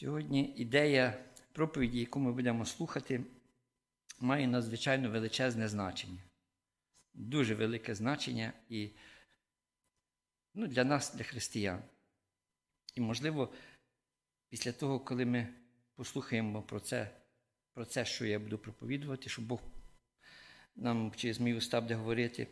Сьогодні ідея проповіді, яку ми будемо слухати, має надзвичайно величезне значення. Дуже велике значення і ну, для нас, для християн. І, можливо, після того, коли ми послухаємо про це, про це, що я буду проповідувати, що Бог нам через мій уста буде говорити,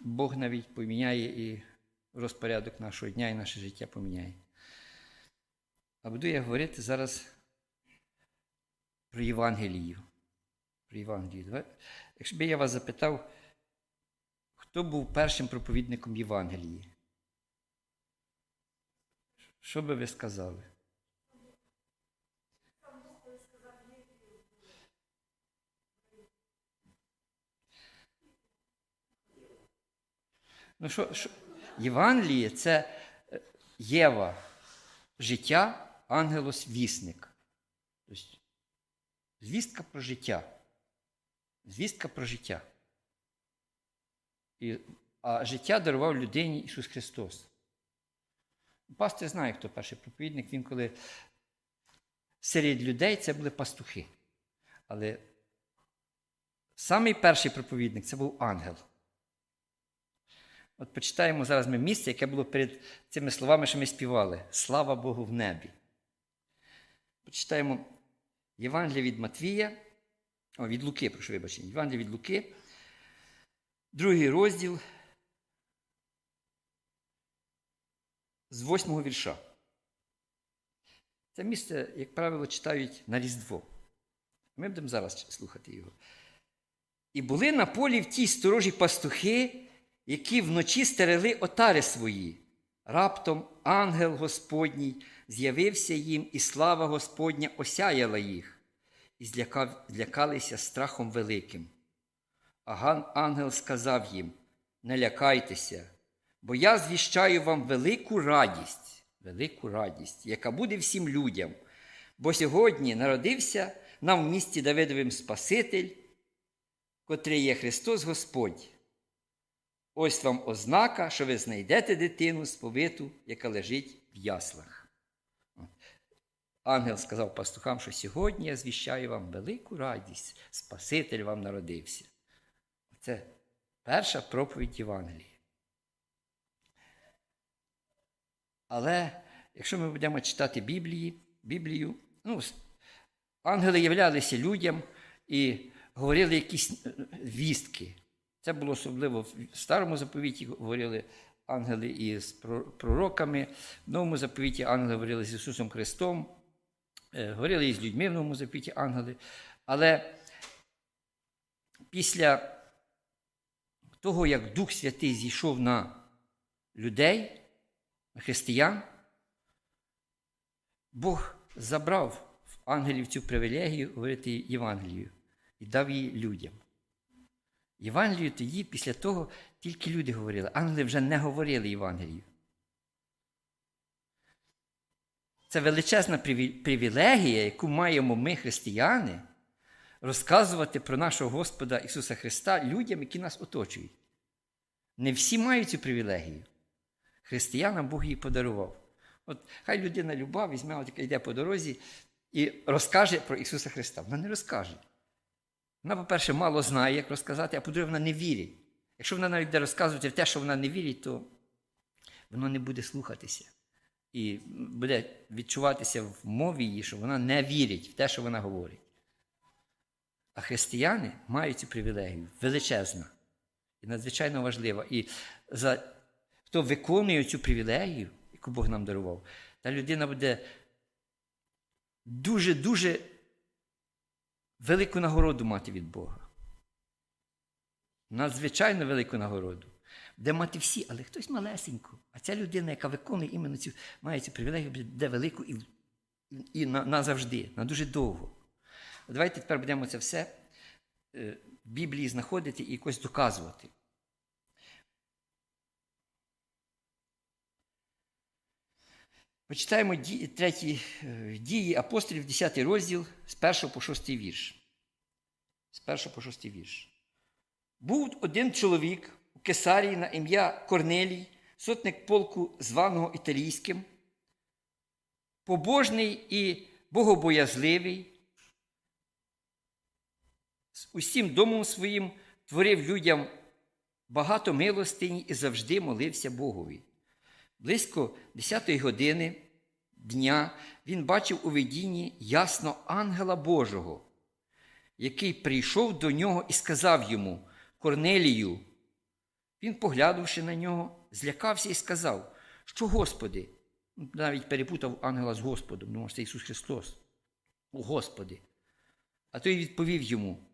Бог навіть поміняє і розпорядок нашого дня і наше життя поміняє. А буду я говорити зараз про Євангелію. Про Євангелію. Якщо б я вас запитав, хто був першим проповідником Євангелії? Що би ви сказали? Ну, що, що? Євангеліє це е, Єва, життя, ангелос-вісник. Тобто, звістка про життя. Звістка про життя. І, а життя дарував людині Ісус Христос. Пастор знає, хто перший проповідник. Він коли серед людей це були пастухи. Але самий перший проповідник це був ангел. От почитаємо зараз ми місце, яке було перед цими словами, що ми співали. Слава Богу в небі. Почитаємо Євангелія від Матвія, о, від Луки, прошу вибачення. Євангелія від Луки, другий розділ з восьмого вірша. Це місце, як правило, читають на Різдво. Ми будемо зараз слухати його. І були на полі в тій сторожі пастухи, які вночі стерегли отари свої. Раптом ангел Господній з'явився їм, і слава Господня осяяла їх, і зляка- злякалися страхом великим. А ган- ангел сказав їм: Не лякайтеся, бо я звіщаю вам велику радість, велику радість, яка буде всім людям. Бо сьогодні народився нам в місті Давидовим Спаситель, котрий є Христос Господь. Ось вам ознака, що ви знайдете дитину сповиту, яка лежить в яслах. Ангел сказав пастухам, що сьогодні я звіщаю вам велику радість, Спаситель вам народився. Це перша проповідь Євангелії. Але якщо ми будемо читати Біблії, Біблію, ну, ангели являлися людям і говорили якісь е, вістки. Це було особливо в старому заповіті говорили ангели із про- пророками, в новому заповіті ангели говорили з Ісусом Христом, говорили і з людьми в новому заповіті ангели. Але після того, як Дух Святий зійшов на людей, на християн, Бог забрав в ангелів цю привілегію говорити Євангелію і дав її людям. Євангелію тоді, після того, тільки люди говорили. Ангели вже не говорили Євангелію. Це величезна привілегія, яку маємо ми, християни, розказувати про нашого Господа Ісуса Христа людям, які нас оточують. Не всі мають цю привілегію. Християнам Бог її подарував. От хай людина люба візьме, от, яка йде по дорозі і розкаже про Ісуса Христа. Вона не розкаже. Вона, по-перше, мало знає, як розказати, а по-друге, вона не вірить. Якщо вона навіть буде розказувати те, що вона не вірить, то воно не буде слухатися. І буде відчуватися в мові її, що вона не вірить в те, що вона говорить. А християни мають цю привілегію величезна і надзвичайно важлива. І за, хто виконує цю привілегію, яку Бог нам дарував, та людина буде дуже-дуже велику нагороду мати від Бога. Надзвичайно велику нагороду. Де мати всі, але хтось малесенько. А ця людина, яка виконує іменно цю, має цю привілегію, буде велику і, і на, назавжди, на дуже довго. Давайте тепер будемо це все е, в Біблії знаходити і якось доказувати. Почитаємо треті е, дії апостолів, 10 розділ з 1 по 6 вірш. З 1 по 6 вірш. Був один чоловік у Кесарії на ім'я Корнелій, сотник полку, званого італійським, побожний і богобоязливий, з усім домом своїм творив людям багато милостині і завжди молився Богові. Близько 10-ї години дня він бачив у видінні ясно ангела Божого, який прийшов до нього і сказав йому Корнелію. Він, поглянувши на нього, злякався і сказав, що Господи, навіть перепутав ангела з Господом, думав, що це Ісус Христос. О Господи. А той відповів йому: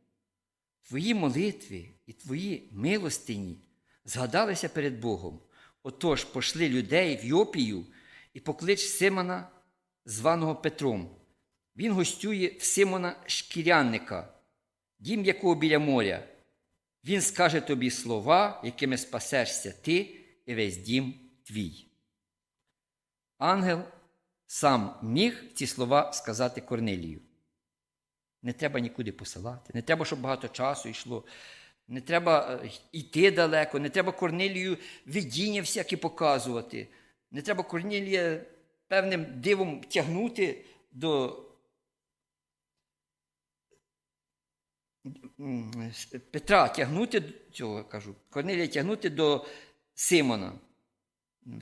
Твої молитви і твої милостині згадалися перед Богом. Отож пошли людей в Йопію і поклич Симона, званого Петром. Він гостює в Симона шкірянника, дім якого біля моря. Він скаже тобі слова, якими спасешся ти і весь дім твій. Ангел сам міг ці слова сказати Корнелію. Не треба нікуди посилати, не треба, щоб багато часу йшло, не треба е, йти далеко, не треба Корнелію видіння всякі показувати, не треба Корнелія певним дивом тягнути до Петра, тягнути цього кажу, Корнелія тягнути до Симона. Ну,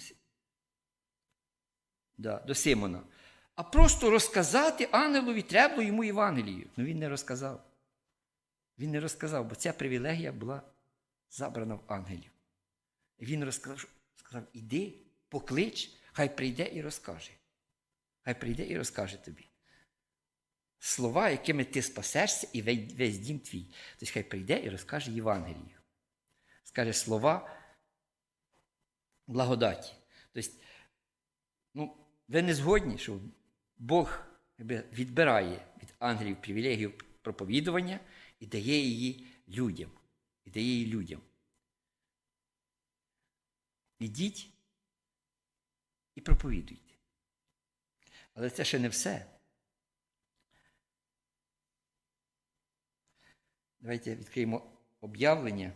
Да, до Симона. А просто розказати ангелові треба йому Євангелію. Ну він не розказав. Він не розказав, бо ця привілегія була забрана в ангелів. Він розказав, сказав: іди, поклич, хай прийде і розкаже. Хай прийде і розкаже тобі. Слова, якими ти спасешся, і весь, дім твій. Тобто хай прийде і розкаже Євангелію. Скаже слова благодаті. Тобто, ну, ви не згодні, що Бог відбирає від ангелів привілегію проповідування і дає її людям. І дає її людям. Ідіть і проповідуйте. Але це ще не все. Давайте відкриємо об'явлення.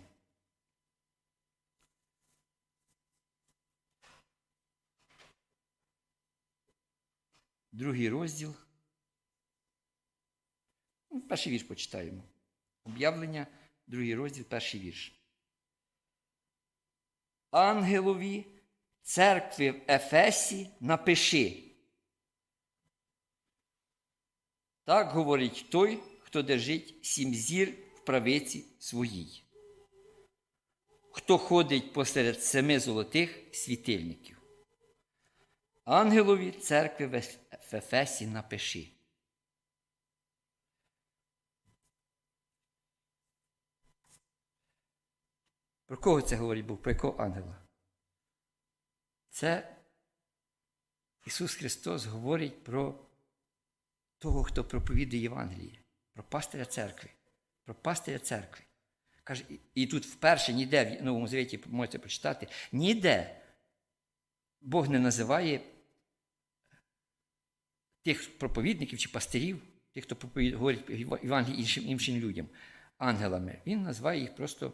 Другий розділ. Ну, Перший вірш почитаємо. Об'явлення, другий розділ, перший вірш. Ангелові церкви в Ефесі напиши. Так говорить той, хто держить сім зір правиці своїй, хто ходить посеред семи золотих світильників. Ангелові церкви в Ефесі напиши. Про кого це говорить Бог? Про якого ангела? Це Ісус Христос говорить про того, хто проповідує Євангеліє, про пастиря церкви, про пастиря церкви. Каже, і- тут вперше ніде в Новому Завіті можете прочитати, ніде Бог не називає тих проповідників чи пастирів, тих, хто говорить Євангеліє іншим, іншим людям, ангелами. Він називає їх просто,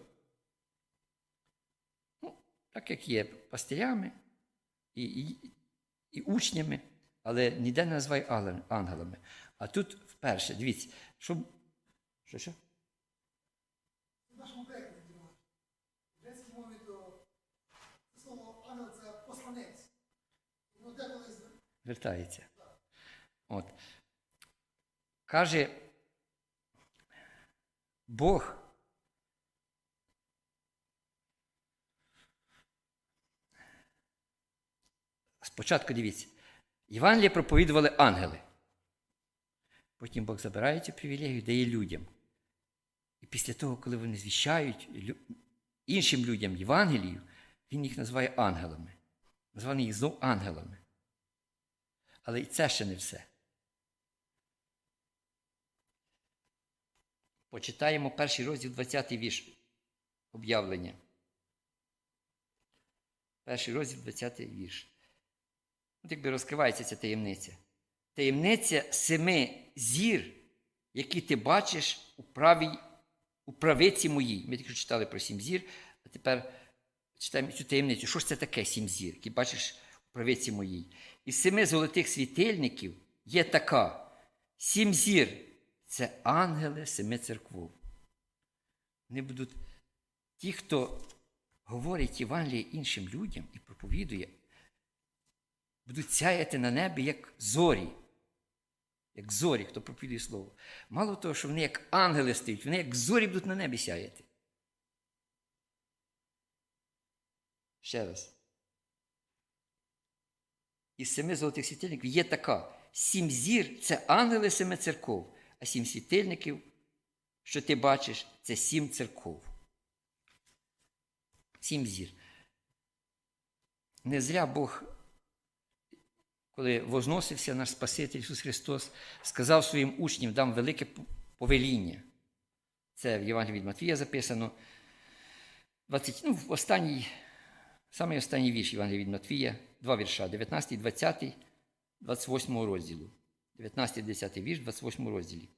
ну, так як є, пастирями і, і, і учнями, але ніде не називає ангелами. А тут вперше, дивіться, що. Що, що? Нашому перекладі немає. В грецькій мові то слово ангел це посланець. Ну, деколи з- Вертається. От. Каже Бог. Спочатку дивіться, Євангеліє проповідували ангели. Потім Бог забирає цю привілегію, дає людям. І після того, коли вони звіщають іншим людям Євангелію, він їх називає ангелами. Названий їх знов ангелами. Але і це ще не все. Почитаємо перший розділ 20 вірш об'явлення. Перший розділ 20 вірш. От якби розкривається ця таємниця. Таємниця семи зір, які ти бачиш у правій, у правиці моїй. Ми тільки читали про сім зір, а тепер читаємо цю таємницю. Що ж це таке сім зір, які бачиш у правиці моїй? із семи золотих світильників є така: сім зір це ангели семи церков. Вони будуть ті, хто говорить Євангеліє іншим людям і проповідує, будуть сяяти на небі, як зорі. Як зорі, хто проповідує слово. Мало того, що вони як ангели стають, вони як зорі будуть на небі сяяти. Ще раз. Із семи золотих світильників є така. Сім зір це ангели семи церков, а сім світильників, що ти бачиш, це сім церков. Сім зір. Не зря Бог, коли возносився наш Спаситель Ісус Христос, сказав своїм учням, дам велике повеління. Це в Євангелії від Матвія записано. 20, ну, останній, самий останній вірш Євангелія від Матвія, два вірша, 19, 20, 28 розділу. 19, 10 вірш, 28 розділі.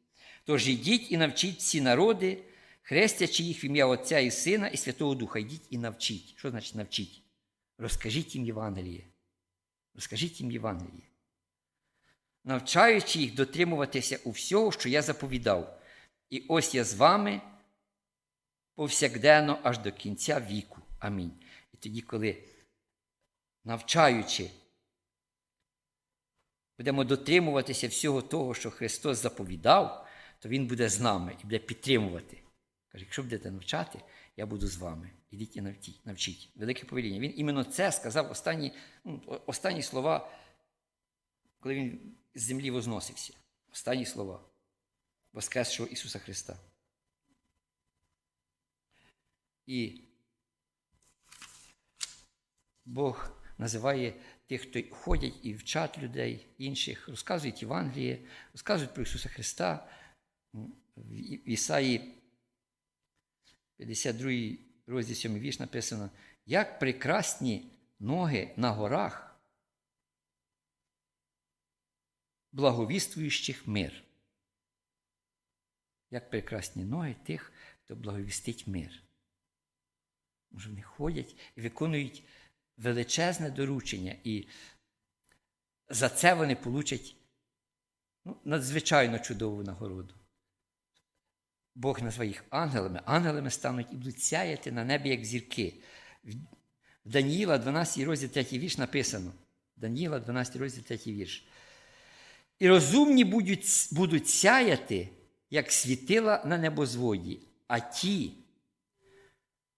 Тож ідіть і навчіть всі народи, хрестячи їх в ім'я Отця і Сина і Святого Духа. Йдіть і навчіть. Що значить навчіть? Розкажіть їм Євангеліє. Розкажіть їм Євангеліє. Навчаючи їх дотримуватися у всього, що я заповідав. І ось я з вами повсякденно аж до кінця віку. Амінь. І тоді, коли навчаючи, будемо дотримуватися всього того, що Христос заповідав, то Він буде з нами і буде підтримувати. Каже, якщо будете навчати, я буду з вами. Ідіть і навчіть. навчіть. Велике повеління. Він іменно це сказав останні, ну, останні слова, коли він з землі возносився. Останні слова Воскресшого Ісуса Христа. І Бог називає тих, хто ходять і вчать людей, інших, розказують Євангеліє, розказують про Ісуса Христа. В Ісаї 52 розділ 7 вірш написано, як прекрасні ноги на горах, благовіствуючих мир. Як прекрасні ноги тих, хто благовістить мир. Може, вони ходять і виконують величезне доручення, і за це вони получать ну, надзвичайно чудову нагороду. Бог назвав їх ангелами, ангелами стануть і будуть сяяти на небі, як зірки. В Даніїла, 12 розділ 3 вірш написано. Даніїла, 12 розділ 3 вірш. І розумні будуть, будуть сяяти, як світила на небозводі, а ті,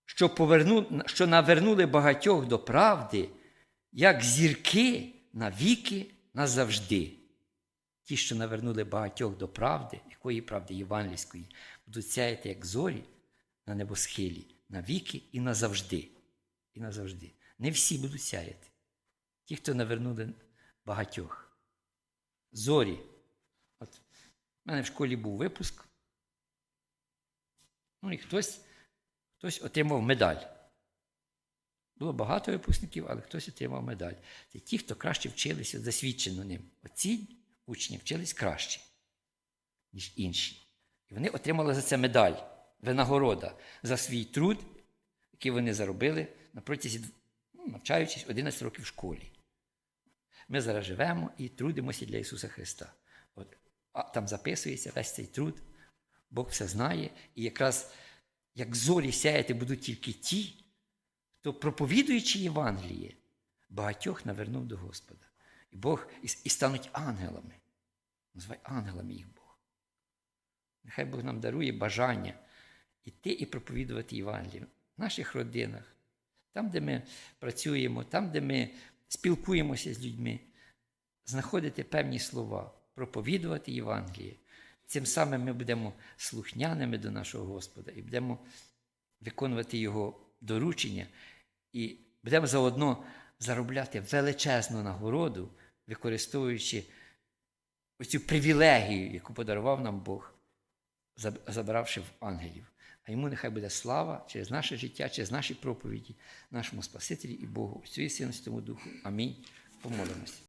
що, поверну, що навернули багатьох до правди, як зірки навіки назавжди. Ті, що навернули багатьох до правди, якої правди євангельської, будуть сяяти, як зорі на небосхилі, навіки і назавжди. І назавжди. Не всі будуть сяяти. Ті, хто навернули багатьох. Зорі. От в мене в школі був випуск. Ну і хтось, хтось отримав медаль. Було багато випускників, але хтось отримав медаль. Це ті, хто краще вчилися, засвідчено ним. Оці учні вчились краще, ніж інші. І вони отримали за це медаль, винагорода за свій труд, який вони заробили на протязі, ну, навчаючись 11 років в школі. Ми зараз живемо і трудимося для Ісуса Христа. От, а там записується весь цей труд, Бог все знає, і якраз як зорі сяяти будуть тільки ті, хто, проповідуючи Євангеліє, багатьох навернув до Господа. І Бог і, і стануть ангелами. Називай ангелами їх. Нехай Бог нам дарує бажання іти і проповідувати Євангеліє в наших родинах, там, де ми працюємо, там, де ми спілкуємося з людьми, знаходити певні слова, проповідувати Євангеліє. Цим самим ми будемо слухняними до нашого Господа і будемо виконувати Його доручення, і будемо заодно заробляти величезну нагороду, використовуючи оцю привілегію, яку подарував нам Бог, забравши в ангелів. А йому нехай буде слава через наше життя, через наші проповіді, нашому Спасителі і Богу, Отцю і Сину Святому Духу. Амінь. Помолимося.